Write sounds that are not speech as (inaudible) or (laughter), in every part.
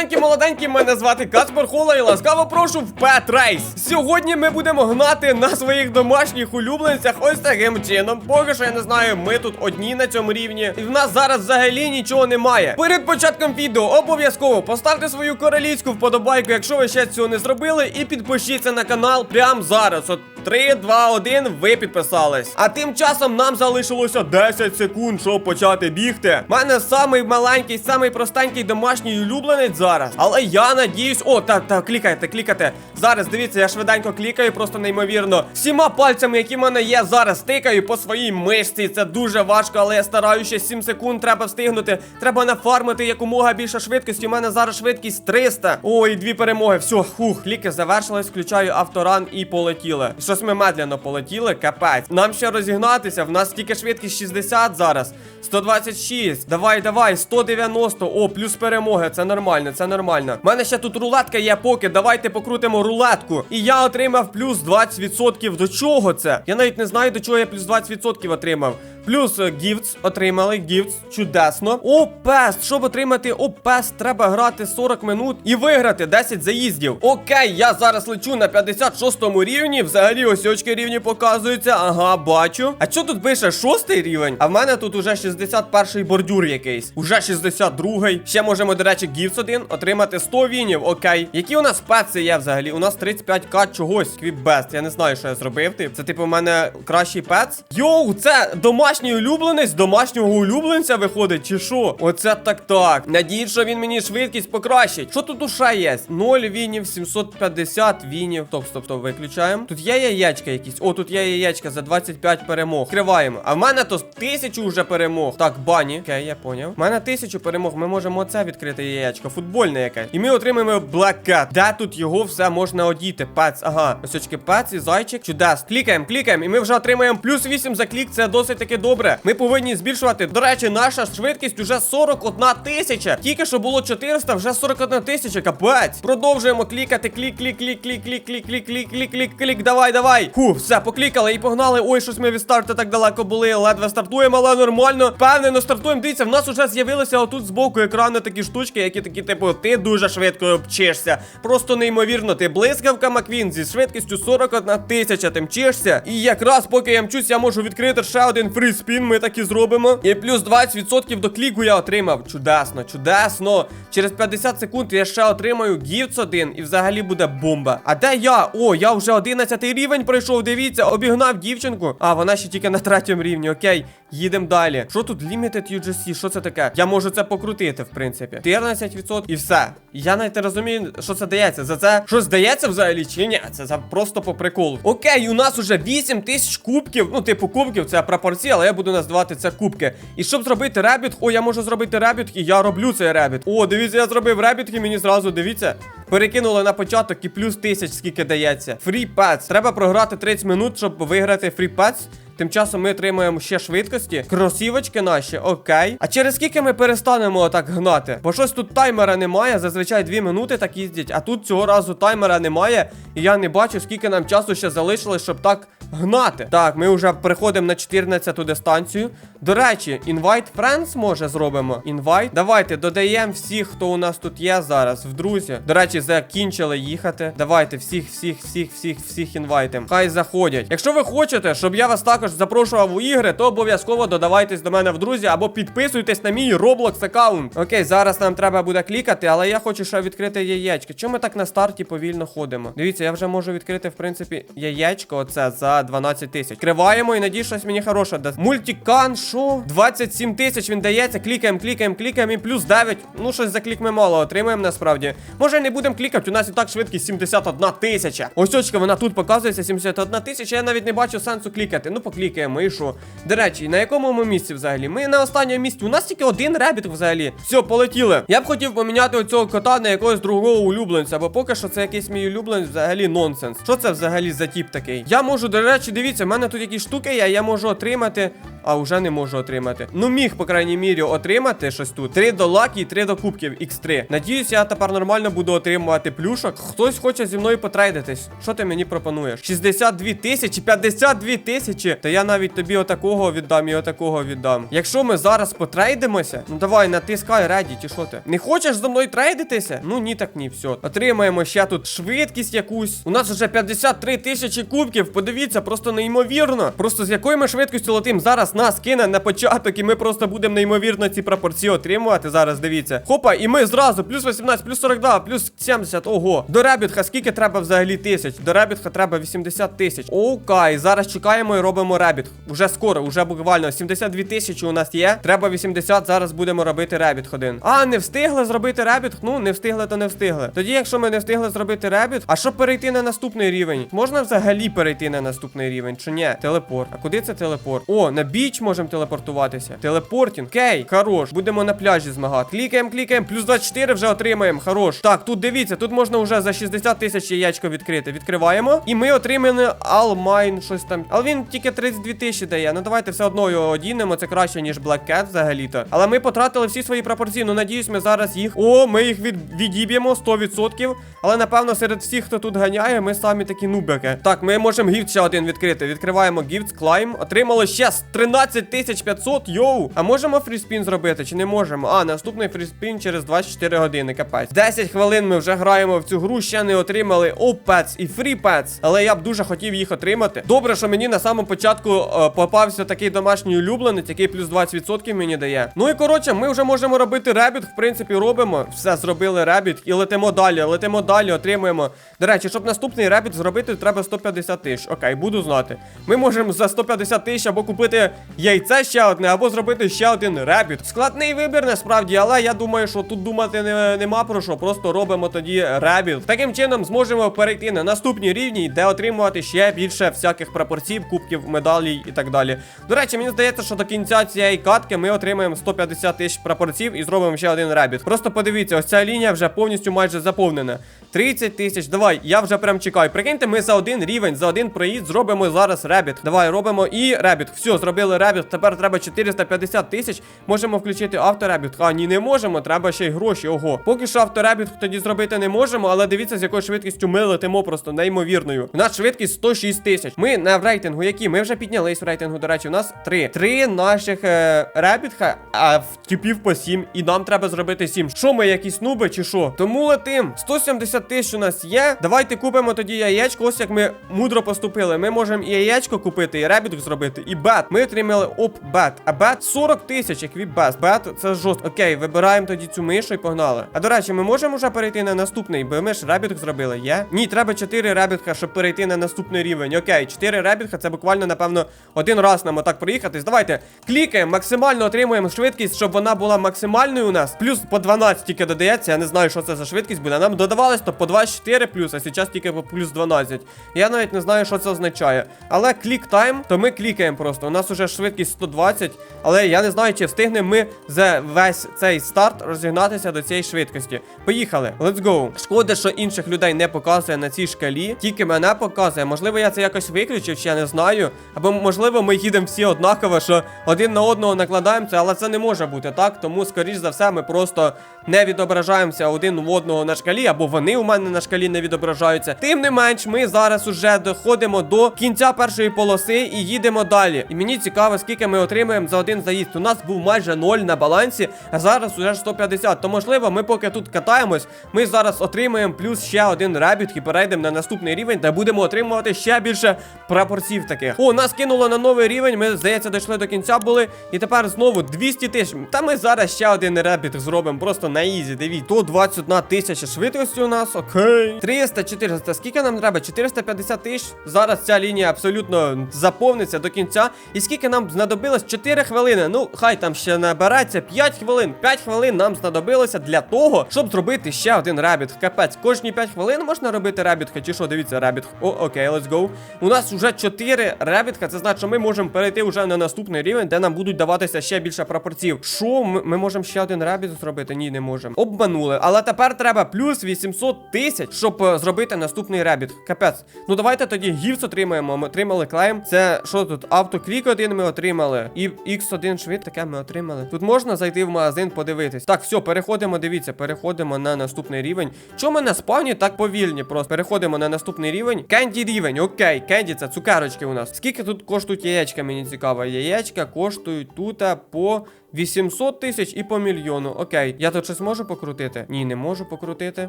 маленькі, молоденькі, мене звати Каспер Хола і ласкаво прошу в Pet Race. Сьогодні ми будемо гнати на своїх домашніх улюбленцях ось таким чином. Поки що я не знаю, ми тут одні на цьому рівні. І в нас зараз взагалі нічого немає. Перед початком відео обов'язково поставте свою королівську вподобайку, якщо ви ще цього не зробили, і підпишіться на канал прямо зараз. От 3, 2, 1, ви підписались. А тим часом нам залишилося 10 секунд, щоб почати бігти. У мене самий маленький, самий простенький домашній улюбленець зараз. Але я надіюсь. О, так, так, клікайте, клікайте. Зараз дивіться, я швиденько клікаю, просто неймовірно. Всіма пальцями, які в мене є, зараз тикаю по своїй мишці. Це дуже важко, але я стараюся 7 секунд треба встигнути. Треба нафармити якомога більше швидкості. У мене зараз швидкість 300. Ой, дві перемоги. Все, фух, кліки завершились, включаю авторан і полетіли. Щось ми медленно полетіли, капець. Нам ще розігнатися. В нас тільки швидкість 60 зараз. 126. Давай, давай, 190. О, плюс перемоги. Це нормально, це нормально. У мене ще тут рулетка є поки. Давайте покрутимо рулетку. І я отримав плюс 20%. До чого це? Я навіть не знаю, до чого я плюс 20% отримав. Плюс е, гіфтс отримали. Гіфтс, чудесно. О, пест. Щоб отримати о, пест, треба грати 40 минут і виграти 10 заїздів. Окей, я зараз лечу на 56 рівні. Взагалі ось очки рівні показуються. Ага, бачу. А що тут пише? Шостий рівень? А в мене тут уже 61 бордюр якийсь. Уже 62-й. Ще можемо, до речі, гіфтс один отримати 100 вінів. Окей. Які у нас пеци є взагалі? У нас 35к чогось. Квіпбест. Я не знаю, що я зробив. Тип. Це типу у мене кращий пец. Йоу, це домашній улюбленець домашнього улюбленця виходить, чи що? Оце так так. Надіюсь, що він мені швидкість покращить. Що тут уша є? 0 вінів, 750 вінів. Стоп, стоп, стоп, виключаємо. Тут є яєчка якісь. О, тут є яєчка за 25 перемог. Відкриваємо. А в мене то тисячу вже перемог. Так, бані. Окей, я поняв. У мене тисячу перемог. Ми можемо оце відкрити яєчко. Футбольне якесь. І ми отримаємо Cat. Де тут його все можна одіти? Пец. Ага. Ось очки пец і зайчик. Чудес. Клікаємо, клікаємо. І ми вже отримаємо плюс 8 за клік. Це досить таки добре. Ми повинні збільшувати. До речі, наша швидкість уже 41 тисяча. Тільки що було 400, вже 41 тисяча. Капець. Продовжуємо клікати. Клік, клік, клік, клік, клік, клік, клік, клік, клік, клік, клік. Давай, давай. Фу, все, поклікали і погнали. Ой, щось ми від старту так далеко були. Ледве стартуємо, але нормально. Впевнено, стартуємо. Дивіться, в нас уже з'явилися отут з боку екрану такі штучки, які такі, типу, ти дуже швидко обчишся. Просто неймовірно. Ти блискавка Маквін зі швидкістю 41 тисяча. Ти мчишся. І якраз поки я мчусь, я можу відкрити ще один фріспін. Ми так і зробимо. І плюс 20% до кліку я отримав. Чудесно, чудесно. Через 50 секунд я ще отримаю гіфтс один і взагалі буде бомба. А де я? О, я вже 11 рівень пройшов. Дивіться, обігнав дівчинку. А, вона ще тільки на третьому рівні. Окей, їдемо далі. Що тут Limited UGC? Що це таке? Я можу це покрутити, в принципі. 14% і все. Я навіть не розумію, що це дається. За це щось здається взагалі чи ні? Це за просто по приколу. Окей, у нас уже 8 тисяч кубків. Ну, типу, кубків, це пропорції, але я буду називати це кубки. І щоб зробити ребіт, о, я можу зробити ребіт, і я роблю цей ребіт. О, дивіться, я зробив ребіт, і мені зразу дивіться. Перекинули на початок і плюс тисяч, скільки дається. Free Pets. Треба програти 30 минут, щоб виграти Free Pets. Тим часом ми отримаємо ще швидкості. Кросівочки наші, окей. А через скільки ми перестанемо отак гнати? Бо щось тут таймера немає. Зазвичай 2 минути так їздять. А тут цього разу таймера немає. І я не бачу, скільки нам часу ще залишилось, щоб так гнати. Так, ми вже переходимо на 14-ту дистанцію. До речі, invite friends може зробимо. Invite. Давайте додаємо всіх, хто у нас тут є зараз, в друзі. До речі, закінчили їхати. Давайте всіх, всіх, всіх, всіх, всіх інвайтим. Хай заходять. Якщо ви хочете, щоб я вас також запрошував у ігри, то обов'язково додавайтесь до мене в друзі або підписуйтесь на мій Roblox аккаунт. Окей, зараз нам треба буде клікати, але я хочу ще відкрити яєчко. Чому ми так на старті повільно ходимо? Дивіться, я вже можу відкрити, в принципі, яєчко. Оце за 12 тисяч. Криваємо і надію, щось мені хороше дасть. Мультикан, що? 27 тисяч він дається. Клікаємо, клікаємо, клікаємо і плюс 9. Ну, щось за клік ми мало отримаємо насправді. Може не будемо клікати, у нас і так швидкість 71 тисяча. Ось очка, вона тут показується 71 тисяча. Я навіть не бачу сенсу клікати. Ну, поклікаємо, і що? До речі, на якому ми місці взагалі? Ми на останньому місці. У нас тільки один ребіт взагалі. Все, полетіли. Я б хотів поміняти оцього кота на якогось другого улюбленця, бо поки що це якийсь мій улюбленець взагалі нонсенс. Що це взагалі за тіп такий? Я можу, до речі, дивіться, в мене тут якісь штуки є, я можу отримати. А вже не можу отримати. Ну, міг, по крайній мірі, отримати щось тут. 3 до лаки і 3 до кубків X3. Надіюсь, я тепер нормально буду отримувати плюшок. Хтось хоче зі мною потрейдитись. Що ти мені пропонуєш? 62 тисячі, 52 тисячі. Та я навіть тобі отакого віддам і отакого віддам. Якщо ми зараз потрейдимося, ну давай, натискай реді, чи що ти? Не хочеш зі мною закріпитися. Ну ні, так ні, все. Отримаємо ще тут швидкість якусь. У нас вже 53 тисячі кубків. Подивіться, просто неймовірно. Просто з якою ми швидкістю летим. Зараз нас кине на початок, і ми просто будемо неймовірно ці пропорції отримувати. Зараз дивіться. Хопа, і ми зразу плюс 18, плюс 42, плюс 70. Ого. До ребітха скільки треба взагалі тисяч? До ребітха треба 80 тисяч. Окей, зараз чекаємо і робимо ребіт. Уже скоро, уже буквально 72 тисячі у нас є. Треба 80, зараз будемо робити ребіт один. А, не встигли зробити ребіт? Ну, не встигли, то не встигли. Тоді, якщо ми не встигли зробити ребіт, а щоб перейти на наступний рівень? Можна взагалі перейти на наступний рівень? Чи ні? Телепорт. А куди це телепорт? О, на біч можемо телепортуватися. Телепортінг. Кей, хорош. Будемо на пляжі змагати. Клікаємо, клікаємо. Плюс 24 вже отримаємо. Хорош. Так, тут дивіться, тут можна вже за 60 тисяч яєчко відкрити. Відкриваємо. І ми отримали Алмайн, щось там. Але він тільки 32 тисячі дає. Ну давайте все одно його одінемо. Це краще, ніж Black Cat взагалі-то. Але ми потратили всі свої пропорції. Ну надіюсь, ми зараз їх. О, ми їх від... відіб'ємо 100%. Але напевно серед всіх, хто тут ганяє, ми самі такі нубики. Так, ми можемо гіфт ще один відкрити. Відкриваємо гіфт, клайм. Отримали ще 13 500, йоу. А можемо фріспін зробити, чи не можемо? А, наступний фріспін через 24 години, капець. 10 хвилин ми вже граємо в цю гру, ще не отримали опец і фріпец. Але я б дуже хотів їх отримати. Добре, що мені на самому початку е, попався такий домашній улюбленець, який плюс 20% мені дає. Ну і коротше, ми вже можемо робити ребіт. В принципі, робимо. Все, зробили ребіт і летимо далі. Летимо далі, отримуємо. До речі, щоб наступний ребіт зробити, треба 150 тисяч. Окей, буду знати. Ми можемо за 150 тисяч або купити яйце ще одне, або зробити ще один ребіт. Складний вибір, насправді, але я думаю, що тут думати не, нема про що. Просто робимо тоді ребіт. Таким чином зможемо перейти на наступні рівні, де отримувати ще більше всяких пропорцій, кубків, медалей і так далі. До речі, мені здається, що до кінця цієї катки ми отримаємо 150 тисяч пропорцій і зробимо ще один ребіт. Просто подивіться, ось ця лінія вже повністю майже заповнена. 30 тисяч. Давай, я вже прям чекаю. Прикиньте, ми за один рівень, за один проїзд зробимо зараз ребіт. Давай, робимо і ребіт. Все, зробили ребіт. Тепер треба 450 тисяч. Можемо включити авторебіт. А, ні, не можемо. Треба ще й гроші. Ого. Поки що авторебіт тоді зробити не можемо, але дивіться, з якою швидкістю ми летимо просто неймовірною. У нас швидкість 106 тисяч. Ми на в рейтингу, які? Ми вже піднялись в рейтингу. До речі, у нас три. Три наших е, ребітха, а в типів по 7. І нам треба зробити 7. Що ми, якісь нуби чи що? Тому летим. 170 тисяч у нас є. Давайте купимо тоді яєчко. Ось як ми мудро поступили. Ми можемо і яєчко купити, і ребіт зробити, і бет. Ми отримали оп бет. А бет 40 тисяч, як від бет. Це жорстко. Окей, вибираємо тоді цю мишу і погнали. А до речі, ми можемо вже перейти на наступний, бо ми ж ребіт зробили, є? Ні, треба 4 ребітка, щоб перейти на наступний рівень. Окей, 4 ребітка, це буквально, напевно, один раз нам отак проїхатись. Давайте клікаємо, максимально отримуємо швидкість, щоб вона була максимальною у нас. Плюс по 12 тільки додається. Я не знаю, що це за швидкість буде. Нам додавалось то по 24 плюс, а зараз тільки по плюс 12. Я навіть не знаю, що це означає. Але клік тайм, то ми клікаємо просто. У нас уже швидкість 120, але я не знаю, чи встигнемо ми за весь цей старт розігнатися до цієї швидкості. Поїхали, let's go. Шкода, що інших людей не показує на цій шкалі, тільки мене показує. Можливо, я це якось виключив, чи я не знаю. Або можливо, ми їдемо всі однаково, що один на одного накладаємося, але це не може бути так. Тому, скоріш за все, ми просто не відображаємося один в одного на шкалі, або вони у мене на шкалі не відображаються. Тим не менш, ми зараз уже доходимо до кінця першої полоси і їдемо далі. І мені цікаво, скільки ми отримаємо за один заїзд. У нас був майже 0 на балансі, а зараз уже 150. То можливо, ми поки тут катаємось, ми зараз отримаємо плюс ще один ребіт і перейдемо на наступний рівень, де будемо отримувати ще більше прапорців таких. О, нас кинуло на новий рівень. Ми, здається, дійшли до кінця були. І тепер знову 200 тисяч. Та ми зараз ще один ребіт зробимо просто на ізі. Дивіться, 121 тисяча швидкості у нас. Окей. 300, 400. Скільки нам треба? 450 тисяч. Зараз ця лінія абсолютно заповниться до кінця. І скільки нам знадобилось? 4 хвилини. Ну, хай там ще набереться 5 хвилин. 5 хвилин нам знадобилося для того, щоб зробити ще один ребіт. Капець, кожні 5 хвилин можна робити ребітха. Чи що, дивіться, ребіт. О, окей, let's go. У нас вже 4 ребітка. Це значить, що ми можемо перейти вже на наступний рівень, де нам будуть даватися ще більше пропорцій. Що? Ми, ми можемо ще один ребіт зробити? Ні, не можемо. Обманули. Але тепер треба плюс 800 тисяч, щоб е, зробити наступний ребіт. Капець. Ну давайте тоді гівс отримаємо. Ми отримали клейм. Це що тут? Автоклік один ми отримали. І X1 швид таке ми отримали. Тут можна зайти в магазин, подивитись. Так, все, переходимо, дивіться, переходимо на наступний рівень. Чому на спавні так повільні? Просто переходимо на наступний рівень. Кенді рівень, окей, кенді це цукерочки у нас. Скільки тут коштують яєчка, мені цікаво. Яєчка коштують тут по 800 тисяч і по мільйону. Окей, я тут щось можу покрутити? Ні, не можу покрутити.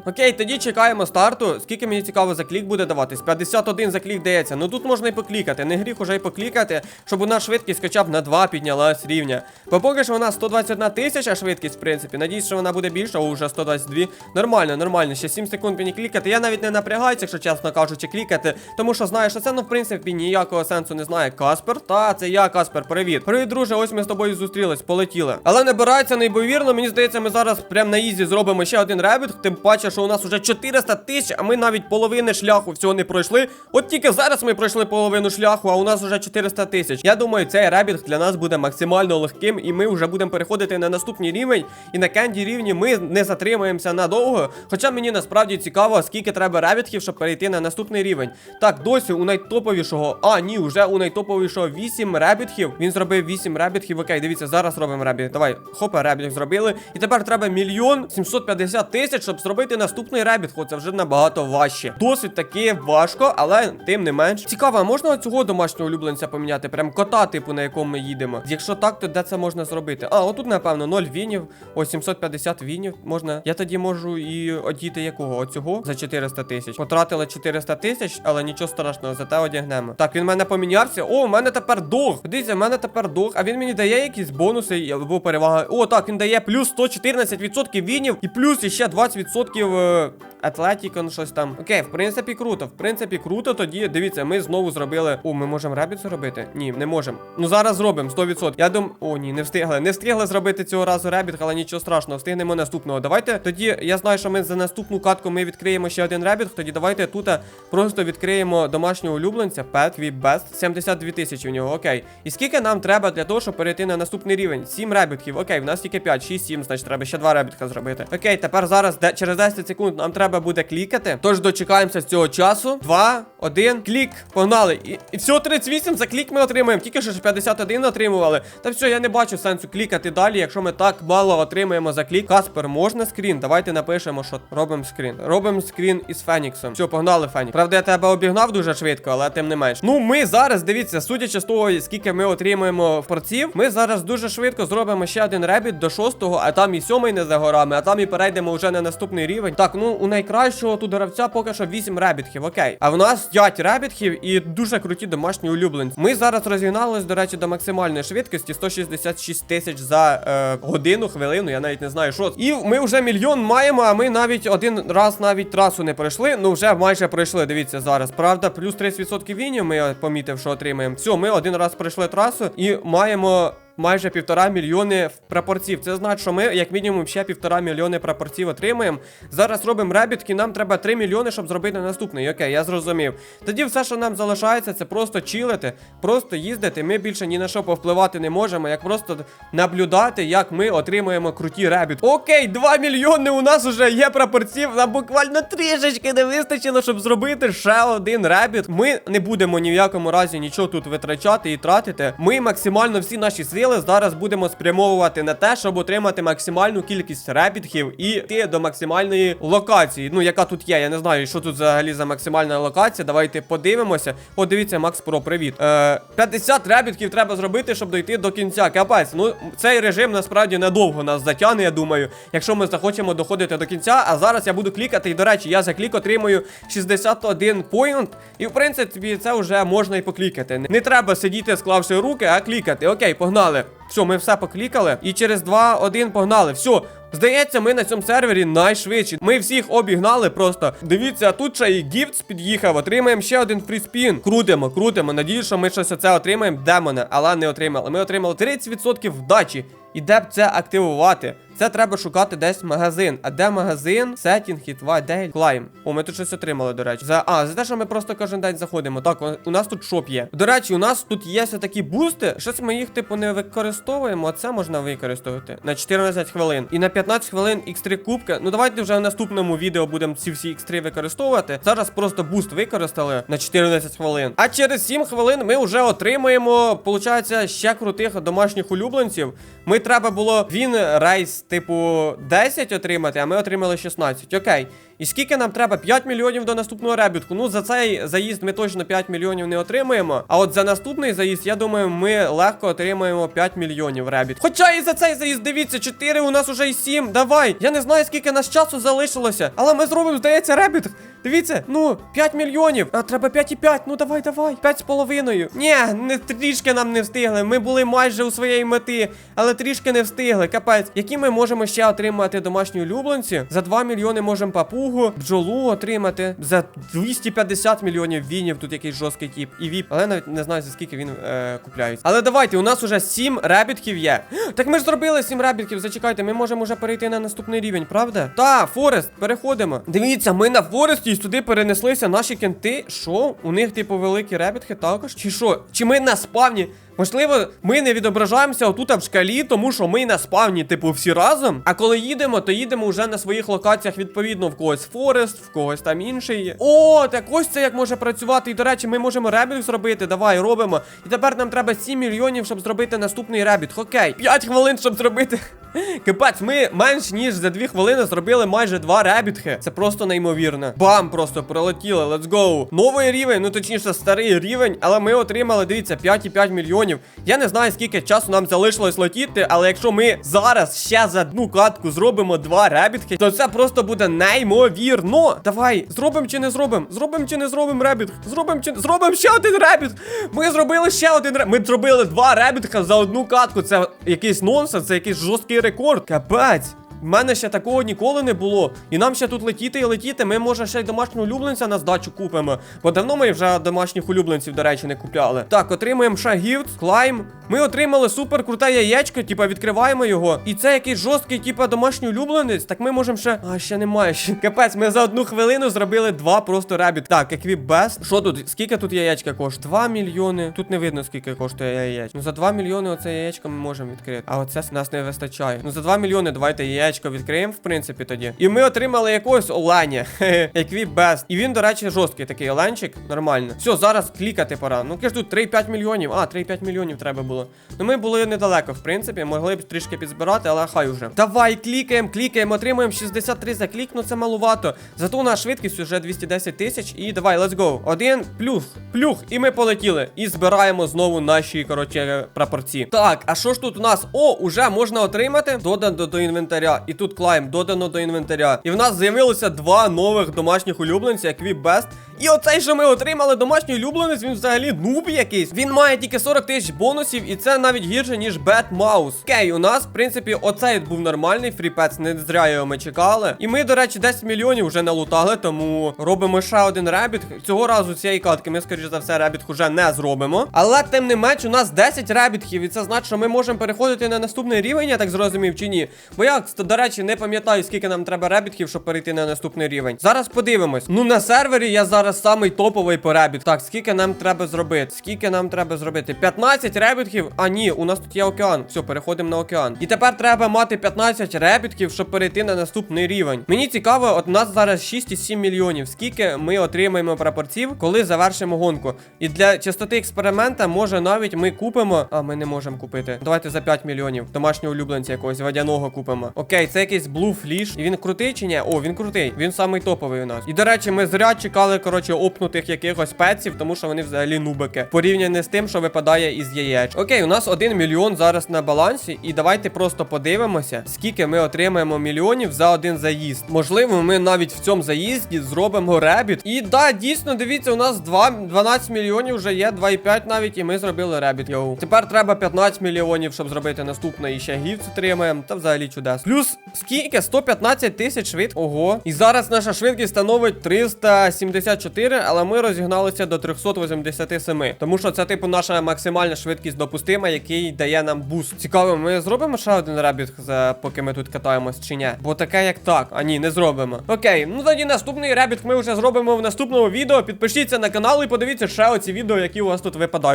Окей, тоді чекаємо старту. Скільки мені цікаво за клік буде даватись? 51 за клік дається. Ну тут можна і поклікати. Не гріх уже й поклікати, щоб у нас швидкість хоча б на 2 піднялась рівня. Бо поки що вона 121 тисяча швидкість, в принципі. Надіюсь, що вона буде більша, о, вже 122. Нормально, нормально. Ще 7 секунд мені клікати. Я навіть не напрягаюся, якщо чесно кажучи, клікати. Тому що знаю, що це, ну, в принципі, ніякого сенсу не знає Каспер. Та, це я, Каспер, привіт. Привіт, друже, ось ми з тобою зустрілись, полетіли. Але набирається неймовірно, мені здається, ми зараз прям на ізі зробимо ще один ребіт. Тим паче, що у нас уже 400 тисяч, а ми навіть половини шляху всього не пройшли. От тільки зараз ми пройшли половину шляху, а у нас вже 400 тисяч. Я думаю, цей ребіт для нас буде максимально легким, і ми вже будемо переходити на наступний рівень. І на кенді рівні ми не затримаємося надовго. Хоча мені насправді цікаво, скільки треба ребітків, щоб перейти на наступний рівень. Так, досі у найтоповішого. А, ні, вже у найтоповішого 8 ребітків. Він зробив 8 ребітків. Окей, дивіться, зараз робимо ребіт. Давай, хопа, ребіт зробили. І тепер треба мільйон 750 тисяч, щоб зробити наступний ребіт. Хо, це вже набагато важче. Досить таки важко, але тим не менш. Цікаво, можна цього домашнього улюбленця поміняти? Прям кота, типу, на якому ми їдемо. Якщо так, то де це можна зробити? А, отут, напевно, 0 вінів. Ось 750 вінів можна. Я тоді можу і одіти якого? Оцього за 400 тисяч. Потратили 400 тисяч, але нічого страшного, зате одягнемо. Так, він в мене помінявся. О, у мене тепер дог. Дивіться, в мене тепер дог. А він мені дає якісь бонуси або перевага. О, так, він дає плюс 114% вінів і плюс іще 20% е, Атлетікон, щось там. Окей, в принципі, круто. В принципі, круто. Тоді дивіться, ми знову зробили. О, ми можемо ребіт зробити? Ні, не можемо. Ну зараз зробимо 100%. Я думаю. О, ні, не встигли. Не встигли зробити цього разу ребіт, але нічого страшного, встигнемо наступного. Давайте тоді. Я знаю, що ми за наступну катку ми відкриємо ще один ребіт. Тоді давайте тут просто відкриємо домашнього улюбленця. Pet Best. 72 тисячі в нього. Окей. І скільки нам треба для того, щоб перейти на наступний рівень? 7 ребітків. Окей, в нас тільки 5, 6, 7, значить треба ще 2 ребітка зробити. Окей, тепер зараз де, через 10 секунд нам треба буде клікати. Тож дочекаємося з цього часу. 2, 1, клік. Погнали. І, і всього 38 за клік ми отримаємо. Тільки що ж 51 отримували. Та все, я не бачу сенсу клікати далі, якщо ми так мало отримаємо за клік. Каспер, можна скрін? Давайте напишемо, що робимо скрін. Робимо скрін із Феніксом. Все, погнали, Фенікс. Правда, я тебе обігнав дуже швидко, але тим не менш. Ну, ми зараз, дивіться, судячи з того, скільки ми отримуємо порців, ми зараз дуже швидко зробимо ще один ребіт до шостого, а там і сьомий не за горами, а там і перейдемо вже на наступний рівень. Так, ну у найкращого тут гравця поки що 8 ребітків, окей. А в нас 5 ребітків і дуже круті домашні улюбленці. Ми зараз розігналися, до речі, до максимальної швидкості 166 тисяч за е, годину, хвилину, я навіть не знаю, що. І ми вже мільйон маємо, а ми навіть один раз навіть трасу не пройшли. Ну вже майже пройшли. Дивіться зараз. Правда, плюс 30% вінів ми помітив, що отримаємо. Все, ми один раз пройшли трасу і маємо. Майже півтора мільйони прапорців. Це значить, що ми, як мінімум, ще півтора мільйони прапорців отримаємо. Зараз робимо ребітки, нам треба 3 мільйони, щоб зробити наступний. Окей, я зрозумів. Тоді все, що нам залишається, це просто чилити, просто їздити. Ми більше ні на що повпливати не можемо, як просто наблюдати, як ми отримуємо круті ребіт. Окей, 2 мільйони у нас вже є прапорців. Нам буквально трішечки не вистачило, щоб зробити ще один ребіт. Ми не будемо ні в якому разі нічого тут витрачати і тратити. Ми максимально всі наші сили зараз будемо спрямовувати на те, щоб отримати максимальну кількість ребітків і йти до максимальної локації. Ну, яка тут є. Я не знаю, що тут взагалі за максимальна локація. Давайте подивимося. О, дивіться, Макс Про, привіт. Е, 50 ребітків треба зробити, щоб дойти до кінця. Капець. Ну, цей режим насправді надовго нас затягне, я думаю, якщо ми захочемо доходити до кінця. А зараз я буду клікати. І, до речі, я за клік отримую 61 поінт. І, в принципі, це вже можна і поклікати. Не треба сидіти, склавши руки, а клікати. Окей, погнали. Все, ми все поклікали. І через 2-1 погнали. Все. Здається, ми на цьому сервері найшвидші. Ми всіх обігнали просто. Дивіться, тут ще і гіфтс під'їхав. Отримаємо ще один фріспін. Крутимо, крутимо. Надію, що ми щось оце отримаємо. Демона, але не отримали. Ми отримали 30% вдачі. І де б це активувати? Це треба шукати десь магазин. А де магазин? Сетінг, хітва, де клайм. О, ми тут щось отримали, до речі. За а, за те, що ми просто кожен день заходимо. Так, у- нас тут шоп є. До речі, у нас тут є все такі бусти. Щось ми їх, типу, не використовуємо, а це можна використовувати на 14 хвилин. І на 15 хвилин X3 кубки. Ну давайте вже в наступному відео будемо ці всі X3 використовувати. Зараз просто буст використали на 14 хвилин. А через 7 хвилин ми вже отримуємо, получається, ще крутих домашніх улюбленців. Ми треба було він рейс, типу, 10 отримати, а ми отримали 16. Окей. І скільки нам треба? 5 мільйонів до наступного ребютку. Ну, за цей заїзд ми точно 5 мільйонів не отримаємо. А от за наступний заїзд, я думаю, ми легко отримаємо 5 мільйонів ребіт. Хоча і за цей заїзд, дивіться, 4, у нас уже і 7. Давай. Я не знаю, скільки нас часу залишилося. Але ми зробимо, здається, ребіт. Дивіться, ну, 5 мільйонів. А треба 5,5. Ну давай, давай. 5 з половиною. Ні, не трішки нам не встигли. Ми були майже у своєї мети, але трішки не встигли. Капець. Які ми можемо ще отримати домашні улюбленці? За 2 мільйони можемо папугу, бджолу отримати. За 250 мільйонів вінів. Тут якийсь жорсткий тип. І віп. Але навіть не знаю, за скільки він е, купляється. Але давайте, у нас уже 7 ребітків є. (gasps) Так ми ж зробили 7 ребітків. Зачекайте, ми можемо вже перейти на наступний рівень, правда? Та, Форест, переходимо. Дивіться, ми на Форесті і сюди перенеслися наші кенти. Що? У них, типу, великі ребітки також? Чи що? Чи ми на спавні? Можливо, ми не відображаємося отут в шкалі, тому що ми на спавні, типу, всі разом. А коли їдемо, то їдемо вже на своїх локаціях відповідно в когось Форест, в когось там інший. О, так ось це як може працювати. І до речі, ми можемо ребіт зробити. Давай, робимо. І тепер нам треба 7 мільйонів, щоб зробити наступний ребіт. Окей, 5 хвилин, щоб зробити. (laughs) Капець, ми менш ніж за 2 хвилини зробили майже 2 ребітхи. Це просто неймовірно. Бам, просто пролетіли, let's go. Новий рівень, ну точніше, старий рівень, але ми отримали, дивіться, 5,5 мільйонів. Я не знаю, скільки часу нам залишилось летіти, але якщо ми зараз ще за одну катку зробимо два ребітки, то це просто буде неймовірно. Давай, зробимо чи не зробимо? Зробимо чи не зробимо ребіт? Зробимо чи зробимо ще один ребіт. Ми зробили ще один ребіт. Ми зробили два ребітка за одну катку. Це якийсь нонсенс, це якийсь жорсткий рекорд. Капець. В мене ще такого ніколи не було. І нам ще тут летіти і летіти. Ми, може, ще й домашнього улюбленця на здачу купимо. Бо давно ми вже домашніх улюбленців, до речі, не купляли. Так, отримуємо ще гіфт, клайм. Ми отримали супер круте яєчко, типа відкриваємо його. І це якийсь жорсткий, типа домашній улюбленець. Так ми можемо ще. А, ще немає. Ще. Капець, ми за одну хвилину зробили два просто ребіт. Так, еквіп бест. Що тут? Скільки тут яєчка коштує? 2 мільйони. Тут не видно, скільки коштує яєчко. Ну за 2 мільйони оце яєчко ми можемо відкрити. А оце нас не вистачає. Ну за 2 мільйони давайте яєчко відкриємо, в принципі, тоді. І ми отримали якогось оленя. Хе-хе. (laughs) І він, до речі, жорсткий такий оленчик. Нормально. Все, зараз клікати пора. Ну каж тут 3-5 мільйонів. А, 3-5 мільйонів треба було. Ну ми були недалеко, в принципі, могли б трішки підзбирати, але хай уже. Давай, клікаємо, клікаємо, отримуємо 63 за клік, ну це малувато. Зато у нас швидкість вже 210 тисяч. І давай, let's go. Один, плюх, плюх, і ми полетіли. І збираємо знову наші, коротше, прапорці. Так, а що ж тут у нас? О, уже можна отримати. Додано до інвентаря. І тут клайм, додано до інвентаря. І в нас з'явилося два нових домашніх улюбленця, як Віп Бест. І оцей, що ми отримали домашній улюбленець, він взагалі нуб якийсь. Він має тільки 40 тисяч бонусів, і це навіть гірше, ніж Bad Mouse. Окей, у нас, в принципі, оцей був нормальний фріпец, не зря його ми чекали. І ми, до речі, 10 мільйонів вже налутали, тому робимо ще один ребіт. Цього разу цієї катки ми, скоріш за все, ребіт вже не зробимо. Але тим не менш, у нас 10 ребітхів, і це значить, що ми можемо переходити на наступний рівень, я так зрозумів, чи ні. Бо я, до речі, не пам'ятаю, скільки нам треба ребітків, щоб перейти на наступний рівень. Зараз подивимось. Ну на сервері я зараз самий топовий по ребіт. Так, скільки нам треба зробити? Скільки нам треба зробити? 15 ребітків? А ні, у нас тут є океан. Все, переходимо на океан. І тепер треба мати 15 ребітків, щоб перейти на наступний рівень. Мені цікаво, от у нас зараз 6,7 мільйонів. Скільки ми отримаємо прапорців, коли завершимо гонку. І для частоти експеримента, може навіть ми купимо. А, ми не можемо купити. Давайте за 5 мільйонів. Домашнього улюбленця якогось водяного купимо. Окей, це якийсь Flash. І він крутий чи ні? О, він крутий. Він самий топовий у нас. І до речі, ми зря чекали, коротше, опнутих якихось пеців, тому що вони взагалі нубики. Порівняно з тим, що випадає із яєч. Окей, у нас 1 мільйон зараз на балансі. І давайте просто подивимося, скільки ми отримаємо мільйонів за один заїзд. Можливо, ми навіть в цьому заїзді зробимо ребіт. І да, дійсно, дивіться, у нас 2, 12 мільйонів вже є, 2,5 навіть, і ми зробили ребіт. Йоу. Тепер треба 15 мільйонів, щоб зробити наступне і ще гівц отримаємо. Та взагалі чудес. Плюс скільки? 115 тисяч швид. Ого. І зараз наша швидкість становить 374, але ми розігналися до 387. Тому що це, типу, наша максимальна швидкість допустима, який дає нам буст. Цікаво, ми зробимо ще один ребіт, поки ми тут катаємось, чи ні? Бо таке як так. А ні, не зробимо. Окей, ну тоді наступний ребіт ми вже зробимо в наступному відео. Підпишіться на канал і подивіться ще оці відео, які у вас тут випадають.